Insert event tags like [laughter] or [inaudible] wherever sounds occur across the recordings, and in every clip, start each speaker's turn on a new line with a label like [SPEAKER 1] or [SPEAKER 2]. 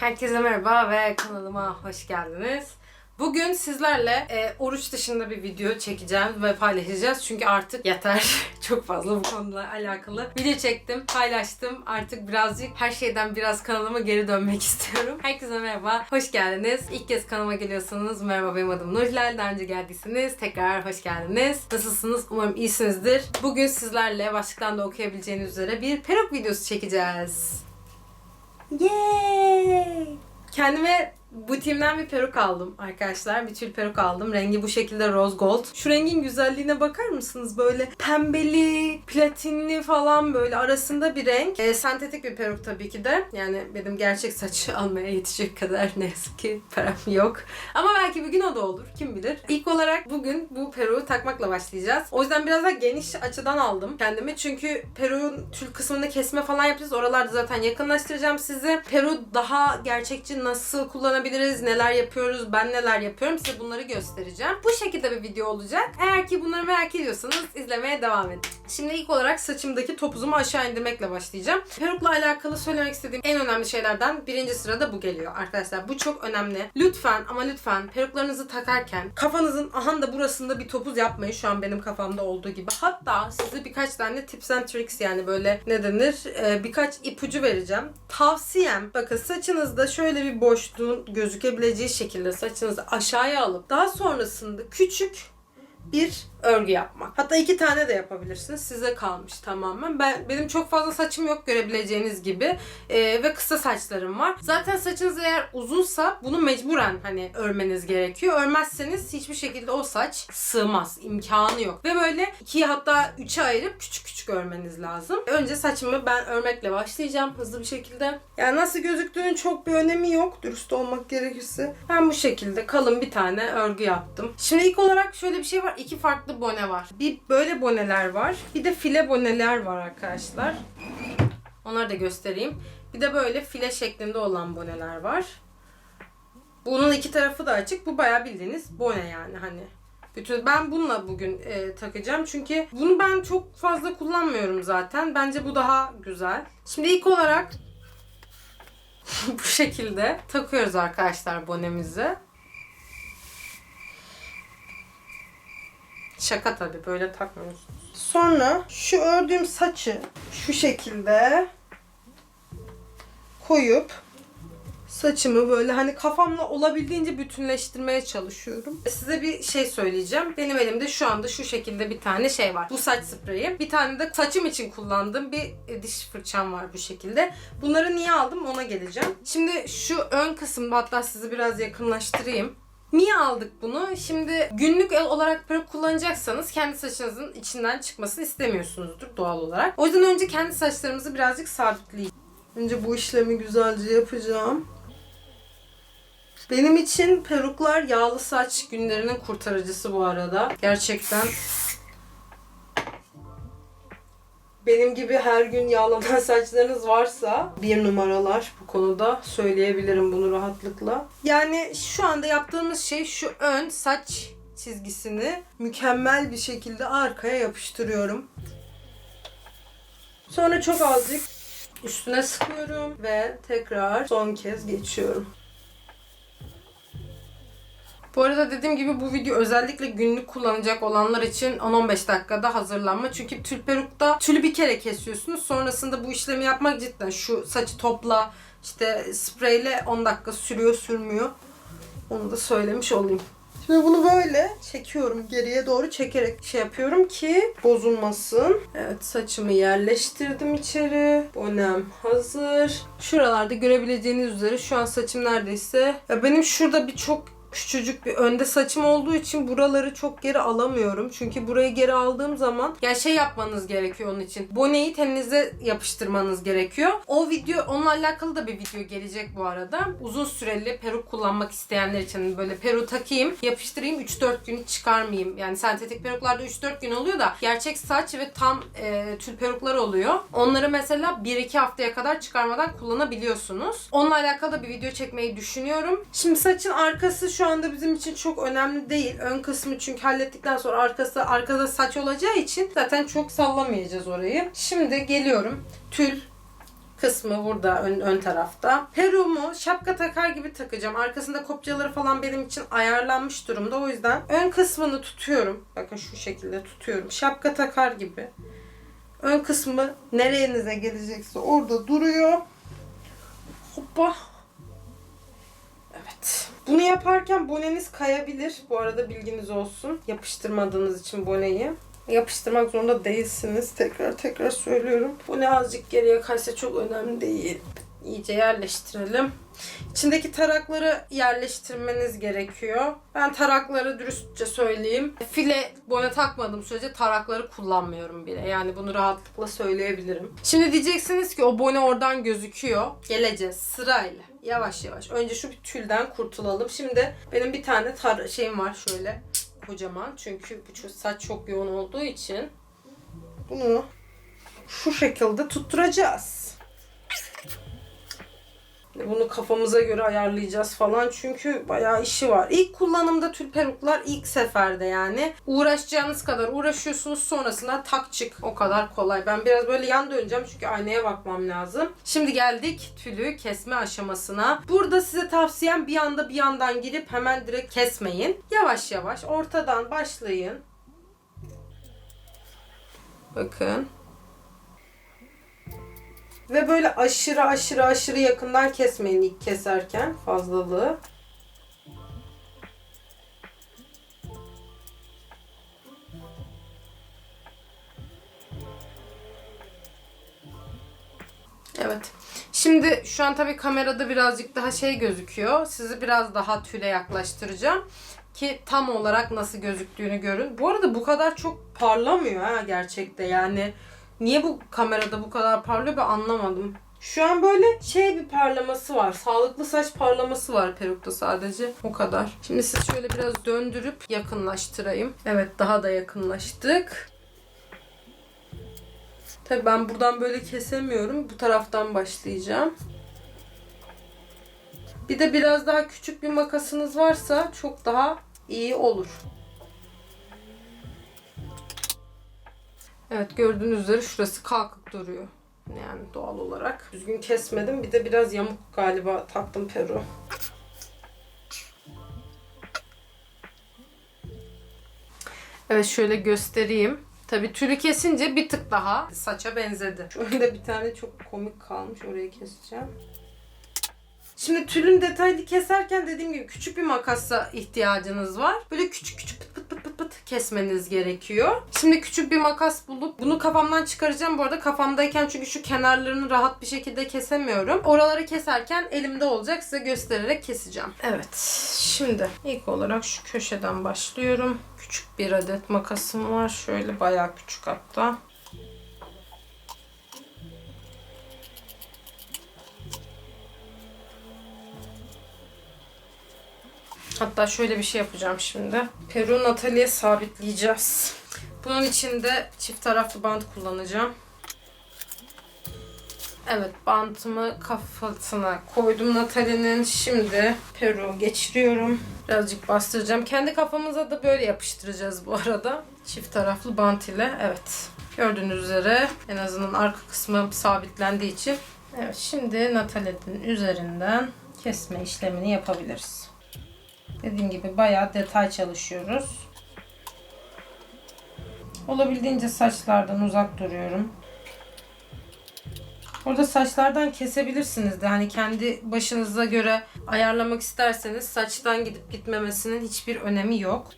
[SPEAKER 1] Herkese merhaba ve kanalıma hoş geldiniz. Bugün sizlerle e, oruç dışında bir video çekeceğim ve paylaşacağız. Çünkü artık yeter. [laughs] Çok fazla bu konuyla alakalı. Video çektim, paylaştım. Artık birazcık her şeyden biraz kanalıma geri dönmek [laughs] istiyorum. Herkese merhaba, hoş geldiniz. İlk kez kanalıma geliyorsanız merhaba benim adım Nurhilal. Daha önce geldiyseniz tekrar hoş geldiniz. Nasılsınız? Umarım iyisinizdir. Bugün sizlerle başlıktan da okuyabileceğiniz üzere bir peruk videosu çekeceğiz. Yay! Kendime butiğimden bir peruk aldım arkadaşlar. Bir tül peruk aldım. Rengi bu şekilde rose gold. Şu rengin güzelliğine bakar mısınız? Böyle pembeli, platinli falan böyle arasında bir renk. Ee, sentetik bir peruk tabii ki de. Yani benim gerçek saçı [laughs] almaya yetecek kadar ne yazık ki param yok. Ama belki bir gün o da olur. Kim bilir. İlk olarak bugün bu peruğu takmakla başlayacağız. O yüzden biraz daha geniş açıdan aldım kendimi. Çünkü peruğun tül kısmını kesme falan yapacağız. Oralarda zaten yakınlaştıracağım sizi. Peru daha gerçekçi nasıl kullanabiliriz, neler yapıyoruz, ben neler yapıyorum size bunları göstereceğim. Bu şekilde bir video olacak. Eğer ki bunları merak ediyorsanız izlemeye devam edin. Şimdi ilk olarak saçımdaki topuzumu aşağı indirmekle başlayacağım. Perukla alakalı söylemek istediğim en önemli şeylerden birinci sırada bu geliyor arkadaşlar. Bu çok önemli. Lütfen ama lütfen peruklarınızı takarken kafanızın aha da burasında bir topuz yapmayın. Şu an benim kafamda olduğu gibi. Hatta size birkaç tane tips and tricks yani böyle ne denir Ee, birkaç ipucu vereceğim. Tavsiyem bakın saçınızda şöyle bir boşluğun gözükebileceği şekilde saçınızı aşağıya alıp daha sonrasında küçük bir örgü yapmak. Hatta iki tane de yapabilirsiniz. Size kalmış tamamen. Ben benim çok fazla saçım yok görebileceğiniz gibi Ee, ve kısa saçlarım var. Zaten saçınız eğer uzunsa bunu mecburen hani örmeniz gerekiyor. Örmezseniz hiçbir şekilde o saç sığmaz. imkanı yok. Ve böyle ikiye hatta üçe ayırıp küçük küçük örmeniz lazım. Önce saçımı ben örmekle başlayacağım hızlı bir şekilde. Yani nasıl gözüktüğünün çok bir önemi yok dürüst olmak gerekirse. Ben bu şekilde kalın bir tane örgü yaptım. Şimdi ilk olarak şöyle bir şey var. İki farklı bone var. Bir böyle boneler var. Bir de file boneler var arkadaşlar. Onları da göstereyim. Bir de böyle file şeklinde olan boneler var. Bunun iki tarafı da açık. Bu bayağı bildiğiniz bone yani hani. Bütün ben bununla bugün e, takacağım çünkü bunu ben çok fazla kullanmıyorum zaten. Bence bu daha güzel. Şimdi ilk olarak [laughs] bu şekilde takıyoruz arkadaşlar bonemizi. Şaka tabii böyle takmıyorsunuz. Sonra şu ördüğüm saçı şu şekilde koyup saçımı böyle hani kafamla olabildiğince bütünleştirmeye çalışıyorum. Size bir şey söyleyeceğim. Benim elimde şu anda şu şekilde bir tane şey var. Bu saç spreyi. Bir tane de saçım için kullandığım bir e, diş fırçam var bu şekilde. Bunları niye aldım ona geleceğim. Şimdi şu ön kısımda hatta sizi biraz yakınlaştırayım. Niye aldık bunu? Şimdi günlük el olarak peruk kullanacaksanız kendi saçınızın içinden çıkmasını istemiyorsunuzdur doğal olarak. O yüzden önce kendi saçlarımızı birazcık sabitleyeceğim. Önce bu işlemi güzelce yapacağım. Benim için peruklar yağlı saç günlerinin kurtarıcısı bu arada. Gerçekten benim gibi her gün yağlanan [laughs] saçlarınız varsa bir numaralar bu konuda söyleyebilirim bunu rahatlıkla. Yani şu anda yaptığımız şey şu ön saç çizgisini mükemmel bir şekilde arkaya yapıştırıyorum. Sonra çok azıcık üstüne sıkıyorum ve tekrar son kez geçiyorum. Bu arada dediğim gibi bu video özellikle günlük kullanacak olanlar için 10-15 dakikada hazırlanma. Çünkü tül perukta tülü bir kere kesiyorsunuz. Sonrasında bu işlemi yapmak cidden şu saçı topla işte spreyle 10 dakika sürüyor sürmüyor. Onu da söylemiş olayım. Şimdi bunu böyle çekiyorum. Geriye doğru çekerek şey yapıyorum ki bozulmasın. Evet saçımı yerleştirdim içeri. Bonem hazır. Şuralarda görebileceğiniz üzere şu an saçım neredeyse. Ya benim şurada bir çok küçücük bir önde saçım olduğu için buraları çok geri alamıyorum. Çünkü burayı geri aldığım zaman yani şey yapmanız gerekiyor onun için. Boneyi teninize yapıştırmanız gerekiyor. O video onunla alakalı da bir video gelecek bu arada. Uzun süreli peruk kullanmak isteyenler için böyle peruk takayım, yapıştırayım 3-4 gün hiç çıkarmayayım. Yani sentetik peruklarda 3-4 gün oluyor da gerçek saç ve tam e, tül peruklar oluyor. Onları mesela 1-2 haftaya kadar çıkarmadan kullanabiliyorsunuz. Onunla alakalı da bir video çekmeyi düşünüyorum. Şimdi saçın arkası şu anda bizim için çok önemli değil. Ön kısmı çünkü hallettikten sonra arkası arkada saç olacağı için zaten çok sallamayacağız orayı. Şimdi geliyorum. Tül kısmı burada ön, ön tarafta. Peruğumu şapka takar gibi takacağım. Arkasında kopyaları falan benim için ayarlanmış durumda. O yüzden ön kısmını tutuyorum. Bakın şu şekilde tutuyorum. Şapka takar gibi. Ön kısmı nereyenize gelecekse orada duruyor. Hoppa. Evet. Bunu yaparken boneniz kayabilir. Bu arada bilginiz olsun. Yapıştırmadığınız için boneyi. Yapıştırmak zorunda değilsiniz. Tekrar tekrar söylüyorum. Bu ne azıcık geriye kaysa çok önemli değil. İyice yerleştirelim. İçindeki tarakları yerleştirmeniz gerekiyor. Ben tarakları dürüstçe söyleyeyim. File boya takmadığım sürece tarakları kullanmıyorum bile. Yani bunu rahatlıkla söyleyebilirim. Şimdi diyeceksiniz ki o bone oradan gözüküyor. Geleceğiz sırayla. Yavaş yavaş. Önce şu tülden kurtulalım. Şimdi benim bir tane tar şeyim var şöyle kocaman. Çünkü bu saç çok yoğun olduğu için bunu şu şekilde tutturacağız. Bunu kafamıza göre ayarlayacağız falan çünkü bayağı işi var. İlk kullanımda tül peruklar ilk seferde yani. Uğraşacağınız kadar uğraşıyorsunuz sonrasında tak çık. O kadar kolay. Ben biraz böyle yan döneceğim çünkü aynaya bakmam lazım. Şimdi geldik tülü kesme aşamasına. Burada size tavsiyem bir anda bir yandan girip hemen direkt kesmeyin. Yavaş yavaş ortadan başlayın. Bakın. Ve böyle aşırı aşırı aşırı yakından kesmeyin ilk keserken fazlalığı. Evet. Şimdi şu an tabii kamerada birazcık daha şey gözüküyor. Sizi biraz daha tüle yaklaştıracağım. Ki tam olarak nasıl gözüktüğünü görün. Bu arada bu kadar çok parlamıyor ha gerçekte yani. Niye bu kamerada bu kadar parlıyor ben anlamadım. Şu an böyle şey bir parlaması var. Sağlıklı saç parlaması var perukta sadece. O kadar. Şimdi siz şöyle biraz döndürüp yakınlaştırayım. Evet daha da yakınlaştık. Tabii ben buradan böyle kesemiyorum. Bu taraftan başlayacağım. Bir de biraz daha küçük bir makasınız varsa çok daha iyi olur. Evet gördüğünüz üzere şurası kalkık duruyor. Yani doğal olarak. Düzgün kesmedim. Bir de biraz yamuk galiba taktım peru. Evet şöyle göstereyim. Tabii tülü kesince bir tık daha saça benzedi. Şu önde bir tane çok komik kalmış. Orayı keseceğim. Şimdi tülün detaylı keserken dediğim gibi küçük bir makasa ihtiyacınız var. Böyle küçük küçük pıt pıt pıt pıt pıt kesmeniz gerekiyor. Şimdi küçük bir makas bulup bunu kafamdan çıkaracağım. Bu arada kafamdayken çünkü şu kenarlarını rahat bir şekilde kesemiyorum. Oraları keserken elimde olacak. Size göstererek keseceğim. Evet. Şimdi ilk olarak şu köşeden başlıyorum. Küçük bir adet makasım var. Şöyle bayağı küçük hatta. Hatta şöyle bir şey yapacağım şimdi. Peru Natalie'ye sabitleyeceğiz. Bunun için de çift taraflı bant kullanacağım. Evet bantımı kafasına koydum Natalie'nin. Şimdi Peru geçiriyorum. Birazcık bastıracağım. Kendi kafamıza da böyle yapıştıracağız bu arada. Çift taraflı bant ile. Evet. Gördüğünüz üzere en azından arka kısmı sabitlendiği için. Evet şimdi Natalie'nin üzerinden kesme işlemini yapabiliriz. Dediğim gibi bayağı detay çalışıyoruz. Olabildiğince saçlardan uzak duruyorum. Orada saçlardan kesebilirsiniz de hani kendi başınıza göre ayarlamak isterseniz saçtan gidip gitmemesinin hiçbir önemi yok.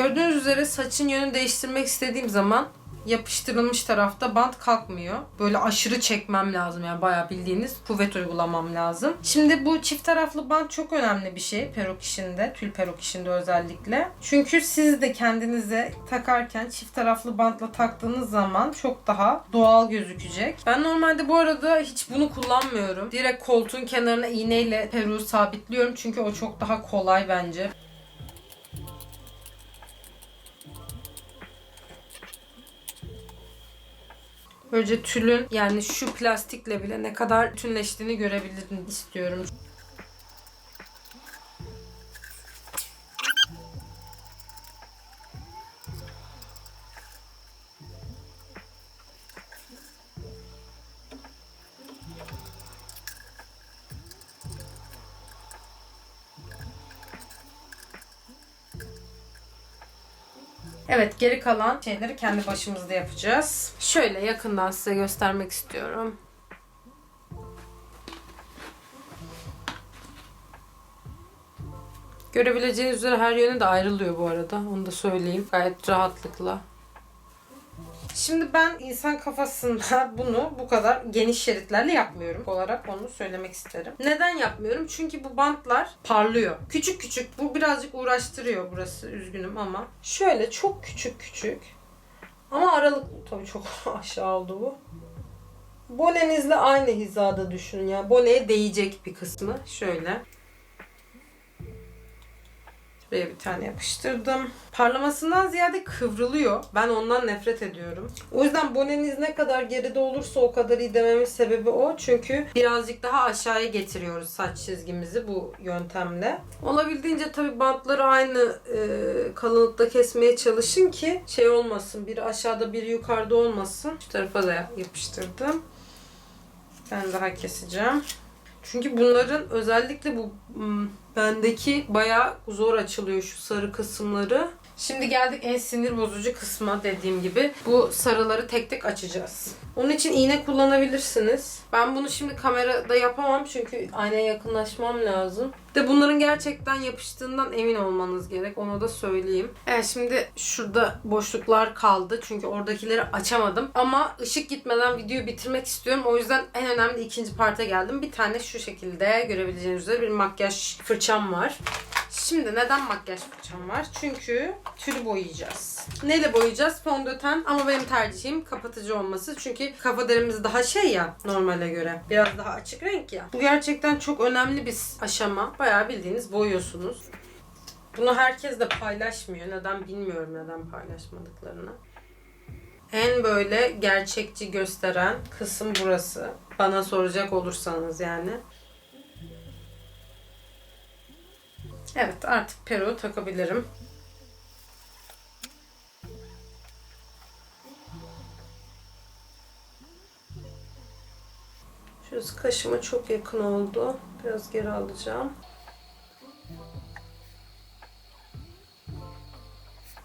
[SPEAKER 1] Gördüğünüz üzere saçın yönünü değiştirmek istediğim zaman yapıştırılmış tarafta bant kalkmıyor. Böyle aşırı çekmem lazım yani bayağı bildiğiniz kuvvet uygulamam lazım. Şimdi bu çift taraflı bant çok önemli bir şey peruk işinde, tül peruk işinde özellikle. Çünkü siz de kendinize takarken çift taraflı bantla taktığınız zaman çok daha doğal gözükecek. Ben normalde bu arada hiç bunu kullanmıyorum. Direkt koltuğun kenarına iğneyle peruğu sabitliyorum çünkü o çok daha kolay bence. Böylece tülün yani şu plastikle bile ne kadar bütünleştiğini görebilirim istiyorum. Evet geri kalan şeyleri kendi başımızda yapacağız. Şöyle yakından size göstermek istiyorum. Görebileceğiniz üzere her yönü de ayrılıyor bu arada. Onu da söyleyeyim. Gayet rahatlıkla. Şimdi ben insan kafasında [laughs] bunu bu kadar geniş şeritlerle yapmıyorum olarak onu söylemek isterim. Neden yapmıyorum? Çünkü bu bantlar parlıyor. Küçük küçük. Bu birazcık uğraştırıyor burası üzgünüm ama. Şöyle çok küçük küçük. Ama aralıklı tabii çok [laughs] aşağı oldu bu. Bonenizle aynı hizada düşünün ya. Boneye değecek bir kısmı. Şöyle. Buraya bir tane yapıştırdım. Parlamasından ziyade kıvrılıyor. Ben ondan nefret ediyorum. O yüzden boneniz ne kadar geride olursa o kadar iyi dememin sebebi o. Çünkü birazcık daha aşağıya getiriyoruz saç çizgimizi bu yöntemle. Olabildiğince tabii bantları aynı e, kalınlıkta kesmeye çalışın ki şey olmasın. Biri aşağıda biri yukarıda olmasın. Şu tarafa da yapıştırdım. Ben daha keseceğim. Çünkü bunların özellikle bu hmm, bendeki bayağı zor açılıyor şu sarı kısımları. Şimdi geldik en sinir bozucu kısma dediğim gibi. Bu sarıları tek tek açacağız. Onun için iğne kullanabilirsiniz. Ben bunu şimdi kamerada yapamam çünkü aynaya yakınlaşmam lazım. De bunların gerçekten yapıştığından emin olmanız gerek. Onu da söyleyeyim. Evet şimdi şurada boşluklar kaldı. Çünkü oradakileri açamadım. Ama ışık gitmeden videoyu bitirmek istiyorum. O yüzden en önemli ikinci parta geldim. Bir tane şu şekilde görebileceğiniz üzere bir makyaj fırçam var. Şimdi neden makyaj fırçam var? Çünkü tülü boyayacağız. Neyle boyayacağız? Fondöten ama benim tercihim kapatıcı olması. Çünkü kafa derimiz daha şey ya normale göre. Biraz daha açık renk ya. Bu gerçekten çok önemli bir aşama. Bayağı bildiğiniz boyuyorsunuz. Bunu herkes de paylaşmıyor. Neden bilmiyorum neden paylaşmadıklarını. En böyle gerçekçi gösteren kısım burası. Bana soracak olursanız yani. Evet artık peruğu takabilirim. Şurası kaşıma çok yakın oldu. Biraz geri alacağım.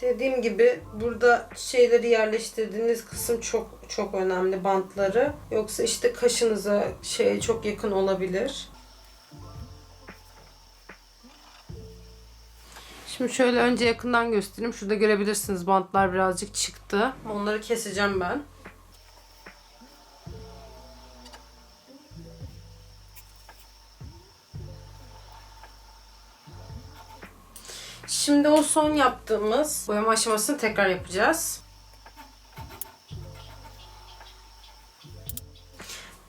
[SPEAKER 1] Dediğim gibi burada şeyleri yerleştirdiğiniz kısım çok çok önemli bantları. Yoksa işte kaşınıza şeye çok yakın olabilir. Şimdi şöyle önce yakından göstereyim. Şurada görebilirsiniz bantlar birazcık çıktı. Onları keseceğim ben. Şimdi o son yaptığımız boyama aşamasını tekrar yapacağız.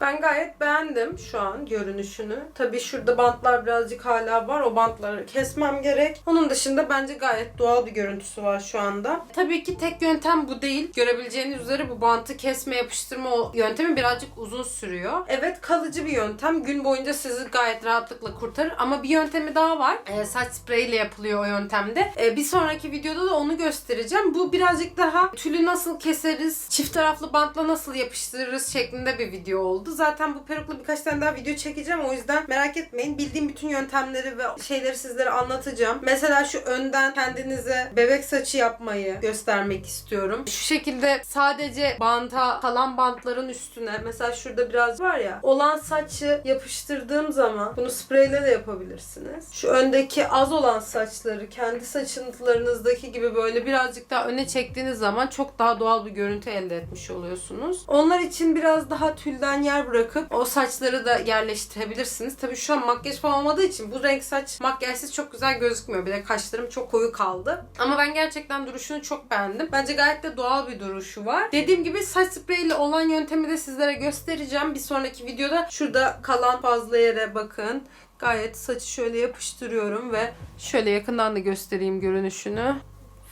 [SPEAKER 1] Ben gayet beğendim şu an görünüşünü. Tabii şurada bantlar birazcık hala var. O bantları kesmem gerek. Onun dışında bence gayet doğal bir görüntüsü var şu anda. Tabii ki tek yöntem bu değil. Görebileceğiniz üzere bu bantı kesme yapıştırma yöntemi birazcık uzun sürüyor. Evet kalıcı bir yöntem. Gün boyunca sizi gayet rahatlıkla kurtarır. Ama bir yöntemi daha var. Ee, saç spreyiyle yapılıyor o yöntemde. Ee, bir sonraki videoda da onu göstereceğim. Bu birazcık daha tülü nasıl keseriz, çift taraflı bantla nasıl yapıştırırız şeklinde bir video oldu. Zaten bu perukla birkaç tane daha video çekeceğim. O yüzden merak etmeyin. Bildiğim bütün yöntemleri ve şeyleri sizlere anlatacağım. Mesela şu önden kendinize bebek saçı yapmayı göstermek istiyorum. Şu şekilde sadece banta kalan bantların üstüne mesela şurada biraz var ya olan saçı yapıştırdığım zaman bunu spreyle de yapabilirsiniz. Şu öndeki az olan saçları kendi saçınızlarınızdaki gibi böyle birazcık daha öne çektiğiniz zaman çok daha doğal bir görüntü elde etmiş oluyorsunuz. Onlar için biraz daha tülden yer bırakıp o saçları da yerleştirebilirsiniz. Tabii şu an makyaj falan olmadığı için bu renk saç makyajsız çok güzel gözükmüyor. Bir de kaşlarım çok koyu kaldı. Ama ben gerçekten duruşunu çok beğendim. Bence gayet de doğal bir duruşu var. Dediğim gibi saç spreyiyle olan yöntemi de sizlere göstereceğim. Bir sonraki videoda şurada kalan fazla yere bakın. Gayet saçı şöyle yapıştırıyorum ve şöyle yakından da göstereyim görünüşünü.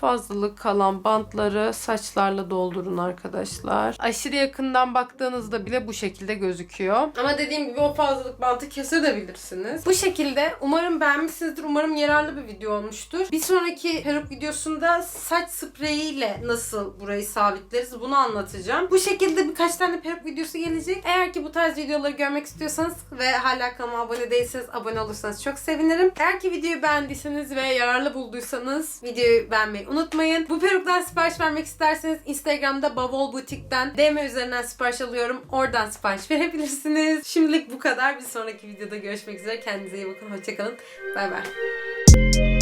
[SPEAKER 1] Fazlalık kalan bantları saçlarla doldurun arkadaşlar. Aşırı yakından baktığınızda bile bu şekilde gözüküyor. Ama dediğim gibi o fazlalık bantı kesebilirsiniz. Bu şekilde umarım beğenmişsinizdir. Umarım yararlı bir video olmuştur. Bir sonraki peruk videosunda saç spreyiyle nasıl burayı sabitleriz bunu anlatacağım. Bu şekilde birkaç tane peruk videosu gelecek. Eğer ki bu tarz videoları görmek istiyorsanız ve hala kanalıma abone değilseniz abone olursanız çok sevinirim. Eğer ki videoyu beğendiyseniz ve yararlı bulduysanız videoyu beğenmeyi unutmayın. Bu peruktan sipariş vermek isterseniz Instagram'da Bavol Butik'ten DM üzerinden sipariş alıyorum. Oradan sipariş [laughs] verebilirsiniz. Şimdilik bu kadar. Bir sonraki videoda görüşmek üzere. Kendinize iyi bakın. Hoşçakalın. Bay bay.